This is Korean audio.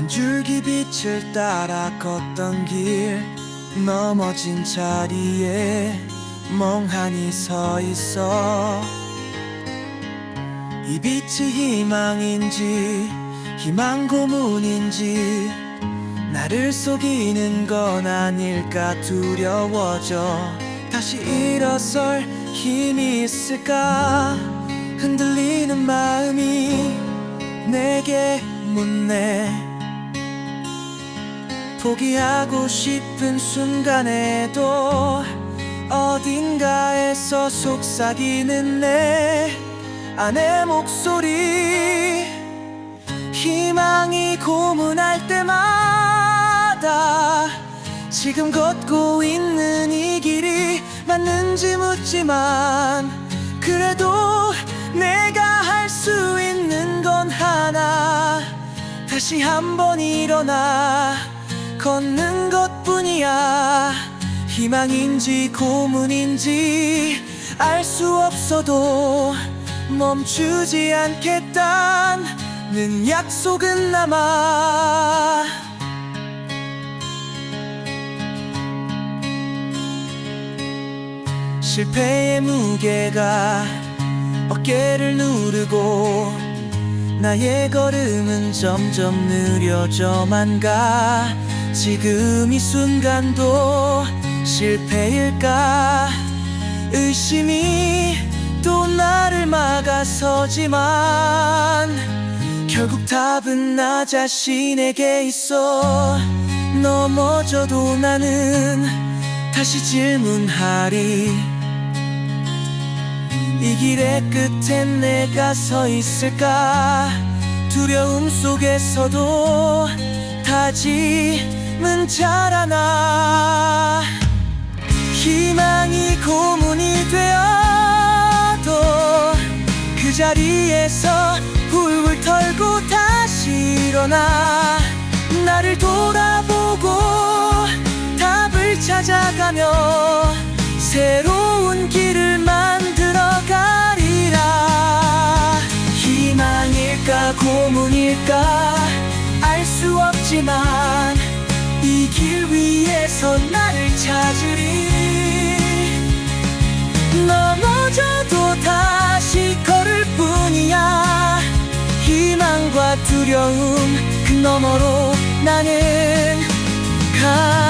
한 줄기 빛을 따라 걷던 길 넘어진 자리에 멍하니 서 있어. 이 빛이 희망인지 희망 고문인지 나를 속이는 건 아닐까 두려워져. 다시 일어설 힘이 있을까? 흔들리는 마음이 내게 묻네 포기하고 싶은 순간에도 어딘가에서 속삭이는 내 안의 목소리. 희망이 고문할 때마다 지금 걷고 있는 이 길이 맞는지 묻지만 그래도 내가 할 수 있는 건 하나. 다시 한번 일어나 걷는 것 뿐이야. 희망인지 고문인지 알 수 없어도 멈추지 않겠다는 약속은 남아. 실패의 무게가 어깨를 누르고 나의 걸음은 점점 느려져만 가 지금 이 순간도 실패일까? 의심이 또 나를 막아서지만 결국 답은 나 자신에게 있어. 넘어져도 나는 다시 질문하리. 이 길의 끝엔 내가 서 있을까? 두려움 속에서도 다짐 은 자라나. 희망이 고문이 되어도 그 자리에서 훌훌 털고 다시 일어나. 나를 돌아보고 답을 찾아가며 새로운 길을 만들어 가리라. 희망일까 고문일까 알 수 없지만 두려움 그 너머로 나는 간단해